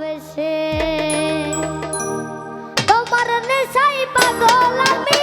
ভালোবেসে। তোমার নেশাই পাগল আমি